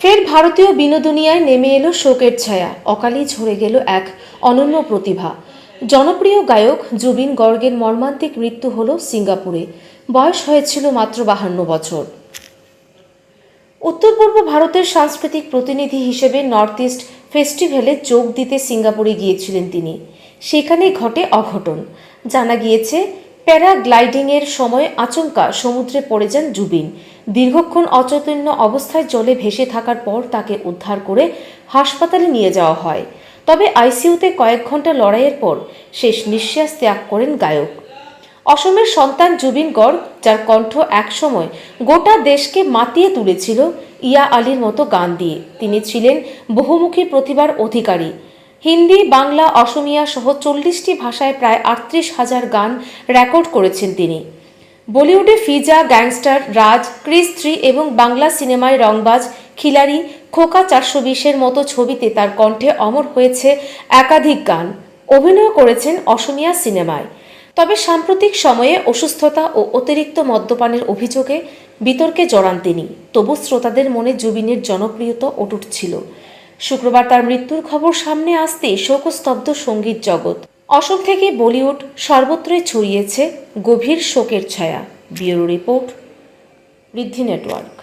ফের ভারতীয় বিনোদনিয়ায় নেমে এলো শোকের ছায়া। অকালেই ঝরে গেল এক অনন্য প্রতিভা। জনপ্রিয় গায়ক জুবিন গর্গের মর্মান্তিক মৃত্যু হল সিঙ্গাপুরে। বয়স হয়েছিল মাত্র বাহান্ন বছর। উত্তর পূর্ব ভারতের সাংস্কৃতিক প্রতিনিধি হিসেবে নর্থ ইস্ট ফেস্টিভ্যালে যোগ দিতে সিঙ্গাপুরে গিয়েছিলেন তিনি। সেখানে ঘটে অঘটন। জানা গিয়েছে প্যারাগ্লাইডিংয়ের সময় আচমকা সমুদ্রে পড়ে যান জুবিন। দীর্ঘক্ষণ অচৈতন্য অবস্থায় জলে ভেসে থাকার পর তাকে উদ্ধার করে হাসপাতালে নিয়ে যাওয়া হয়। তবে আইসিইউতে কয়েক ঘণ্টা লড়াইয়ের পর শেষ নিঃশ্বাস ত্যাগ করেন গায়ক। অসমের সন্তান জুবিন গর্গ, যার কণ্ঠ একসময় গোটা দেশকে মাতিয়ে তুলেছিল, ইয়া আলীর মতো গান দিয়ে। তিনি ছিলেন বহুমুখী প্রতিভার অধিকারী। হিন্দি, বাংলা, অসমিয়া সহ চল্লিশটি ভাষায় প্রায় আটত্রিশ হাজার গান রেকর্ড করেছেন তিনি। বলিউডে ফিজা, গ্যাংস্টার, রাজ, ক্রিস থ্রি এবং বাংলা সিনেমায় রংবাজ, খিলাড়ি, খোকা চারশো বিশের মতো ছবিতে তার কণ্ঠে অমর হয়েছে একাধিক গান। অভিনয় করেছেন অসমিয়া সিনেমায়। তবে সাম্প্রতিক সময়ে অসুস্থতা ও অতিরিক্ত মদ্যপানের অভিযোগে বিতর্কে জড়ান তিনি। তবু শ্রোতাদের মনে জুবিনের জনপ্রিয়তা অটুট ছিল। শুক্রবার তার মৃত্যুর খবর সামনে আসতে শোকস্তব্ধ সংগীত জগৎ। অসম থেকে বলিউড সর্বত্রই ছড়িয়েছে গভীর শোকের ছায়া। ব্যুরো রিপোর্ট বৃদ্ধি নেটওয়ার্ক।